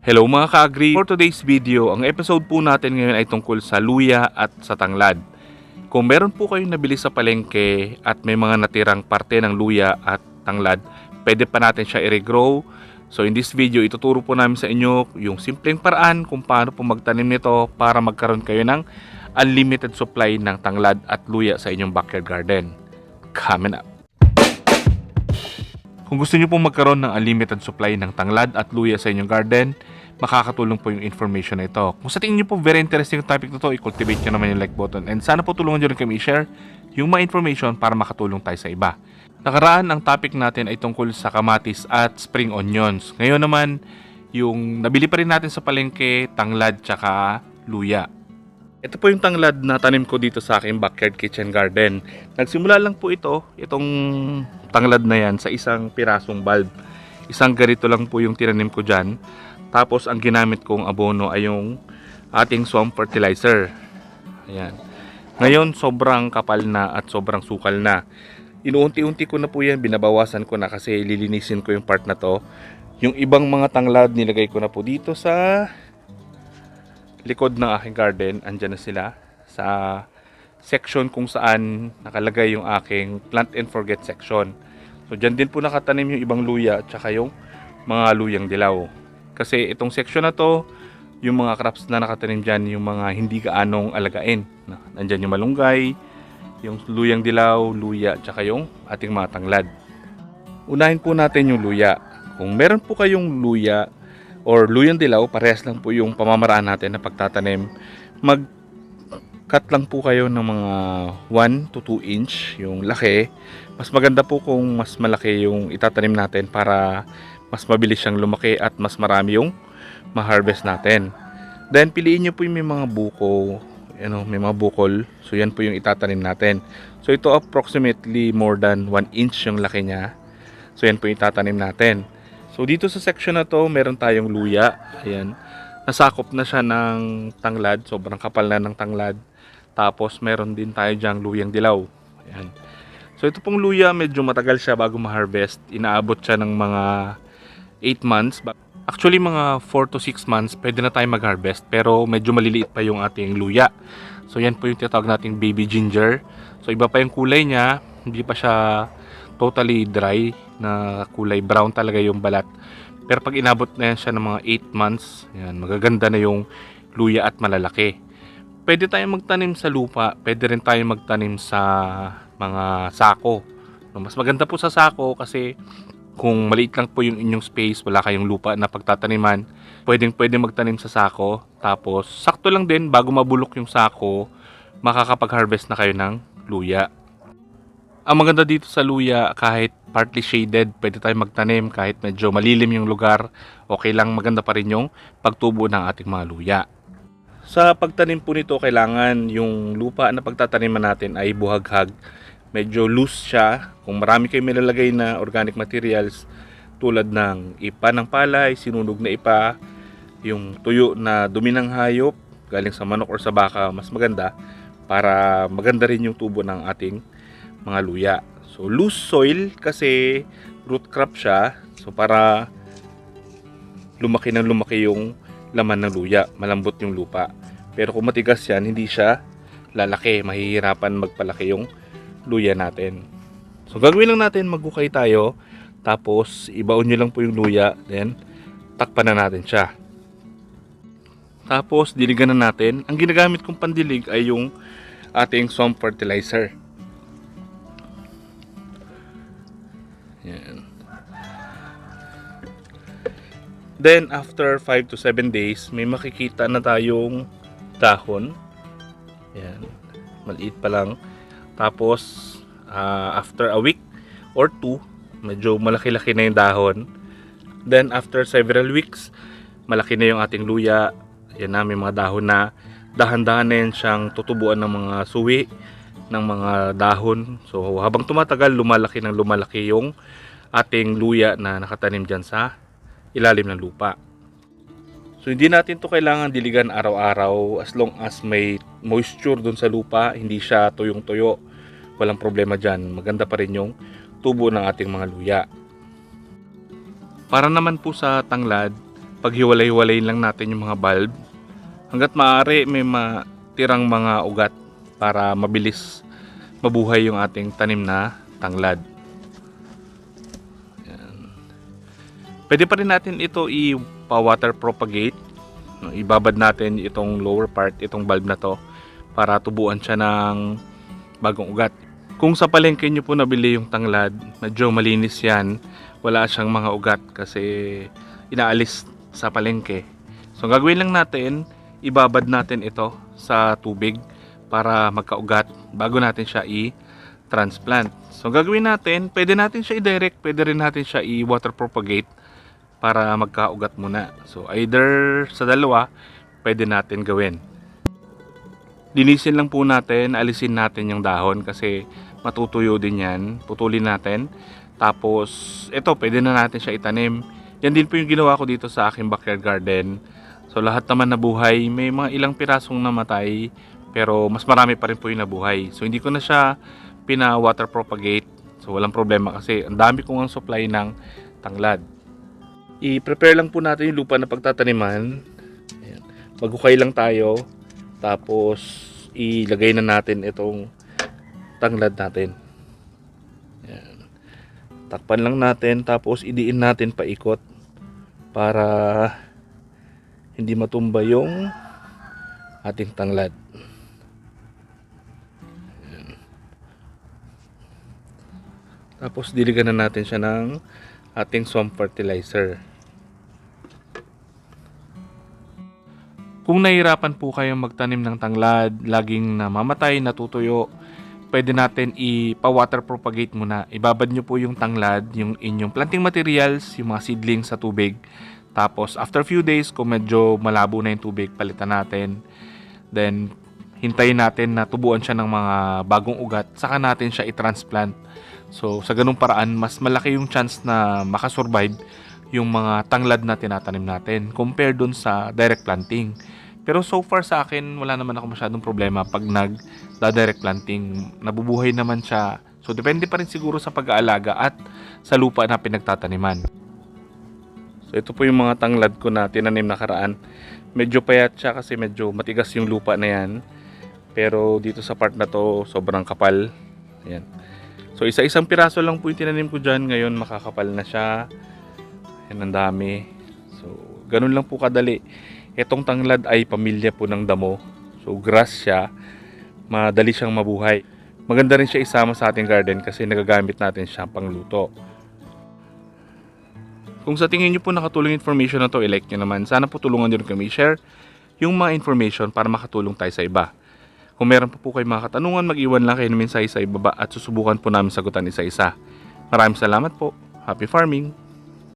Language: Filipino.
Hello mga ka-agri! For today's video, ang episode po natin ngayon ay tungkol sa luya at sa tanglad. Kung meron po kayong nabili sa palengke at may mga natirang parte ng luya at tanglad, pwede pa natin siya i-regrow. So in this video, ituturo po namin sa inyo yung simpleng paraan kung paano po magtanim nito para magkaroon kayo ng unlimited supply ng tanglad at luya sa inyong backyard garden. Coming up! Kung gusto niyo pong magkaroon ng unlimited supply ng tanglad at luya sa inyong garden, makakatulong po yung information na ito. Kung sa tingin niyo po very interesting topic na to, i-cultivate nyo naman yung like button. And sana po tulungan nyo rin kami i-share yung mga information para makatulong tayo sa iba. Nakaraan, ang topic natin ay tungkol sa kamatis at spring onions. Ngayon naman, yung nabili pa rin natin sa palengke, tanglad tsaka luya. Ito po yung tanglad na tanim ko dito sa aking backyard kitchen garden. Nagsimula lang po ito, itong tanglad na yan, sa isang pirasong bulb. Isang ganito lang po yung tinanim ko dyan. Tapos ang ginamit kong abono ay yung ating swamp fertilizer. Ayan. Ngayon sobrang kapal na at sobrang sukal na. Inuunti-unti ko na po yan, binabawasan ko na kasi lilinisin ko yung part na to. Yung ibang mga tanglad nilagay ko na po dito sa likod ng aking garden, andyan na sila sa section kung saan nakalagay yung aking plant and forget section. So dyan din po nakatanim yung ibang luya at saka yung mga luyang dilaw. Kasi itong section na to, yung mga crops na nakatanim dyan, yung mga hindi gaanong alagain. Na- Nandyan yung malunggay, yung luyang dilaw, luya, at saka yung ating mga tanglad. Unahin po natin yung luya. Kung meron po kayong luya or luyang dilaw, parehas lang po yung pamamaraan natin na pagtatanim. Mag cut lang po kayo ng mga 1 to 2 inch yung laki. Mas maganda po kung mas malaki yung itatanim natin para mas mabilis siyang lumaki at mas marami yung ma-harvest natin. Then piliin nyo po yung may mga buko, ano, may mga bukol. So yan po yung itatanim natin. So ito approximately more than 1 inch yung laki niya. So yan po yung itatanim natin. So dito sa section na to, meron tayong luya. Ayan. Nasakop na siya ng tanglad. Sobrang kapal na ng tanglad. Tapos meron din tayo diyang luyang dilaw. Ayan. So ito pong luya, medyo matagal siya bago ma-harvest. Inaabot siya ng mga 8 months. Actually, mga 4 to 6 months, pwede na tayo mag-harvest. Pero medyo maliliit pa yung ating luya. So yan po yung tinatawag nating baby ginger. So iba pa yung kulay niya. Hindi pa siya totally dry na kulay brown talaga yung balat. Pero pag inabot na yan siya ng mga 8 months, yan, magaganda na yung luya at malalaki. Pwede tayong magtanim sa lupa, pwede rin tayong magtanim sa mga sako. Mas maganda po sa sako kasi kung maliit lang po yung inyong space, wala kayong lupa na pagtataniman, pwedeng pwede magtanim sa sako. Tapos, sakto lang din, bago mabulok yung sako, makakapag-harvest na kayo ng luya. Ang maganda dito sa luya, kahit partly shaded, pwede tayong magtanim. Kahit medyo malilim yung lugar, okay lang, maganda pa rin yung pagtubo ng ating mga luya. Sa pagtanim po nito, kailangan yung lupa na pagtataniman natin ay buhaghag. Medyo loose siya. Kung marami kayong nilalagay na organic materials, tulad ng ipa ng palay, sinunog na ipa, yung tuyo na dumi ng hayop, galing sa manok or sa baka, mas maganda para maganda rin yung tubo ng ating mga luya. So loose soil kasi root crop siya. So para lumaki ng lumaki yung laman ng luya, malambot yung lupa. Pero kung matigas yan, hindi siya lalaki, mahihirapan magpalaki yung luya natin. So gagawin lang natin, magukay tayo, tapos ibaon nyo lang po yung luya, then takpan na natin siya. Tapos diligan na natin. Ang ginagamit kong pandilig ay yung ating swamp fertilizer. Then after 5 to 7 days, may makikita na tayong dahon. Yan. Maliit pa lang. Tapos ah, after a week or two, medyo malaki-laki na yung dahon. Then after several weeks, malaki na yung ating luya. Yan na, may mga dahon na dahan-dahan na yan siyang tutubuan ng mga suwi ng mga dahon. So habang tumatagal, lumalaki ng lumalaki yung ating luya na nakatanim dyan sa ilalim ng lupa. So hindi natin to kailangan diligan araw-araw as long as may moisture dun sa lupa, hindi siya tuyong-tuyo. Walang problema dyan. Maganda pa rin yung tubo ng ating mga luya. Para naman po sa tanglad, paghiwalay-hiwalay lang natin yung mga bulb. Hanggat maaari may matirang mga ugat para mabilis mabuhay yung ating tanim na tanglad. Pwede pa rin natin ito i-water propagate. Ibabad natin itong lower part, itong bulb na to para tubuan siya ng bagong ugat. Kung sa palengke nyo po nabili yung tanglad, medyo malinis yan. Wala siyang mga ugat kasi inaalis sa palengke. So gagawin lang natin, ibabad natin ito sa tubig para magkaugat bago natin siya i-transplant. So gagawin natin, pwede natin siya i-direct, pwede rin natin siya i-water propagate para magkaugat muna. So either sa dalawa, pwede natin gawin. Linisin lang po natin, alisin natin yung dahon kasi matutuyo din yan. Putulin natin. Tapos, ito, pwede na natin siya itanim. Yan din po yung ginawa ko dito sa aking backyard garden. So, lahat naman nabuhay. May mga ilang pirasong namatay. Pero, mas marami pa rin po yung nabuhay. So, hindi ko na siya pina-water propagate. So, walang problema kasi ang dami kong ang supply ng tanglad. I-prepare lang po natin yung lupa na pagtataniman. Ayan. Maghukay lang tayo. Tapos, ilagay na natin itong tanglad natin. Yan. Takpan lang natin, tapos idiin natin paikot para hindi matumba yung ating tanglad. Tapos, diligan na natin siya ng ating swamp fertilizer. Kung nahihirapan po kayong magtanim ng tanglad, laging namamatay, natutuyo, pwede natin ipa-water propagate muna. Ibabad nyo po yung tanglad, yung inyong planting materials, yung mga seedlings sa tubig. Tapos, after few days, kung medyo malabo na yung tubig, palitan natin. Then, hintayin natin na tubuan siya ng mga bagong ugat, saka natin siya i-transplant. So, sa ganung paraan, mas malaki yung chance na makasurvive yung mga tanglad na tinatanim natin compared dun sa direct planting. Pero so far sa akin, wala naman ako masyadong problema pag nag-direct planting. Nabubuhay naman siya. So, depende pa rin siguro sa pag-aalaga at sa lupa na pinagtataniman. So, ito po yung mga tanglad ko na tinanim nakaraan. Medyo payat siya kasi medyo matigas yung lupa na yan. Pero dito sa part na to, sobrang kapal. Ayan. So, isa-isang piraso lang po yung tinanim ko dyan. Ngayon, makakapal na siya. Ayan, ang dami. So, ganun lang po kadali. Itong tanglad ay pamilya po ng damo. So, grass siya. Madali siyang mabuhay. Maganda rin siya isama sa ating garden kasi nagagamit natin siya pang luto. Kung sa tingin niyo po nakatulong information na to, i-like nyo naman. Sana po tulungan nyo kami share yung mga information para makatulong tayo sa iba. Kung meron pa po kayo mga katanungan, mag-iwan lang kayo ng mensahe sa ibaba at susubukan po namin sagutan isa-isa. Maraming salamat po. Happy farming!